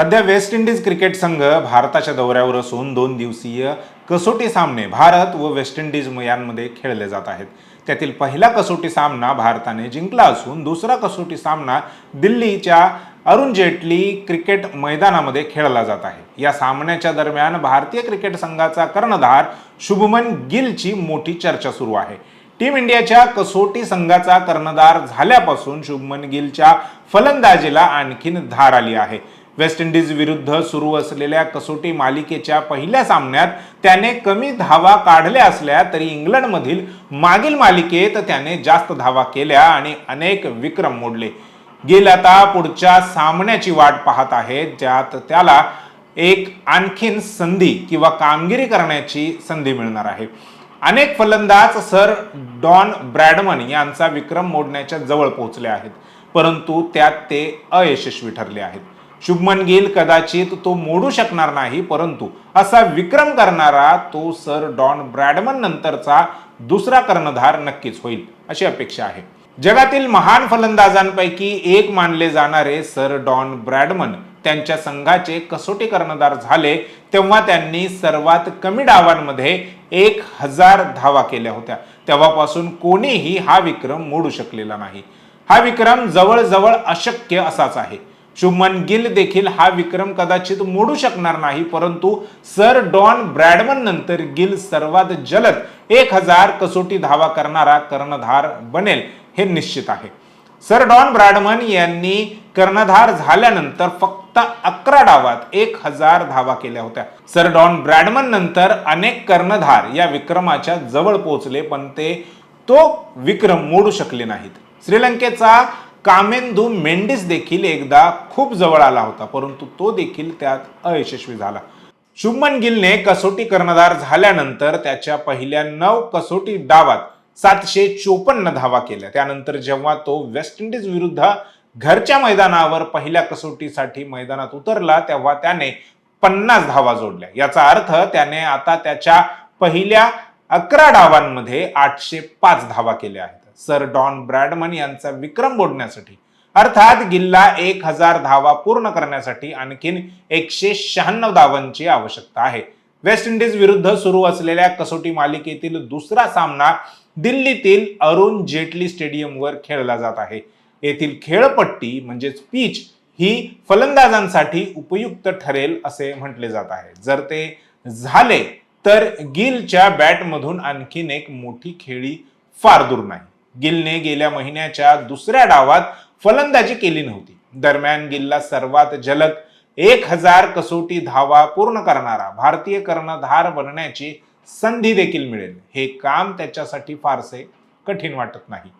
सध्या West Indies cricket संघ भारताच्या दौऱ्यावर असून दोन दिवसीय कसोटी सामने भारत व वेस्ट इंडिज यांमध्ये खेळले जात आहेत. त्यातील पहिला कसोटी सामना भारताने जिंकला असून दुसरा कसोटी सामना दिल्लीच्या अरुण जेटली क्रिकेट मैदानामध्ये खेळला जात आहे. या सामन्याच्या दरम्यान भारतीय क्रिकेट संघाचा कर्णधार शुभमन गिलची मोठी चर्चा सुरू आहे. टीम इंडियाच्या कसोटी संघाचा कर्णधार झाल्यापासून शुभमन गिलच्या फलंदाजीला आणखीन धार आली आहे. वेस्ट इंडिज विरुद्ध सुरू असलेल्या कसोटी मालिकेच्या पहिल्या सामन्यात त्याने कमी धावा काढल्या असल्या तरी इंग्लंडमधील मागील मालिकेत त्याने जास्त धावा केल्या आणि अनेक विक्रम मोडले. गिल आता पुढच्या सामन्याची वाट पाहत आहे ज्यात त्याला एक आणखीन संधी किंवा कामगिरी करण्याची संधी मिळणार आहे. अनेक फलंदाज सर डॉन ब्रॅडमन यांचा विक्रम मोडण्याच्या जवळ पोहोचले आहेत परंतु त्यात ते अयशस्वी ठरले आहेत. शुभमन गिल कदाचित तो मोडू शकणार नाही परंतु असा विक्रम करणारा तो सर डॉन ब्रॅडमन नंतरचा दुसरा कर्णधार नक्कीच होईल अशी अपेक्षा आहे. जगातील महान फलंदाजांपैकी एक मानले जाणारे सर डॉन ब्रॅडमन त्यांच्या संघाचे कसोटी कर्णधार झाले तेव्हा त्यांनी सर्वात कमी डावांमध्ये एक हजार धावा केल्या होत्या. तेव्हापासून कोणीही हा विक्रम मोडू शकलेला नाही. हा विक्रम जवळजवळ अशक्य असाच आहे. शुभमन गिल देखील हा विक्रम कदाचित मोडू शकणार नाही परंतु सर डॉन ब्रॅडमन नंतर गिल सर्वात जलद एक हजार कसोटी धावा करणारा कर्णधार बनेल हे निश्चित आहे. सर डॉन ब्रॅडमन यांनी कर्णधार झाल्यानंतर फक्त अकरा डावात एक हजार धावा केल्या होत्या. सर डॉन ब्रॅडमन नंतर अनेक कर्णधार या विक्रमाच्या जवळ पोहोचले पण ते तो विक्रम मोडू शकले नाहीत. श्रीलंकेचा कामेंदू मेंडिस देखील एकदा खूप जवळ आला होता परंतु तो देखील त्यात अयशस्वी झाला. शुभमन गिलने कसोटी कर्णधार झाल्यानंतर त्याच्या पहिल्या नऊ कसोटी डावात सातशे चोपन्न धावा केल्या. त्यानंतर जेव्हा तो वेस्ट इंडिज विरुद्ध घरच्या मैदानावर पहिल्या कसोटीसाठी मैदानात उतरला तेव्हा त्याने पन्नास धावा जोडल्या. याचा अर्थ त्याने आता त्याच्या पहिल्या अकरा डावांमध्ये आठशे पाच धावा केल्या आहेत. सर डॉन ब्रॅडमन यांचा विक्रम मोडण्यासाठी अर्थात गिल्ला एक हजार धावा पूर्ण करण्यासाठी आणखीन एकशे शहाण्णव धावांची आवश्यकता आहे. वेस्ट इंडिज विरुद्ध सुरू असलेल्या कसोटी मालिकेतील दुसरा सामना दिल्लीतील अरुण जेटली स्टेडियमवर खेळला जात आहे. येथील खेळपट्टी म्हणजेच पीच ही फलंदाजांसाठी उपयुक्त ठरेल असे म्हटले जात आहे. जर ते झाले तर गिलच्या बॅटमधून आणखीन एक मोठी खेळी फार दूर नाही. गिलने गेल्या महिन्याच्या दुसऱ्या डावात फलंदाजी केली नव्हती. दरम्यान गिलला सर्वात जलद एक हजार कसोटी धावा पूर्ण करणारा भारतीय कर्णधार बनण्याची संधी देखील मिळेल. हे काम त्याच्यासाठी फारसे कठीण वाटत नाही.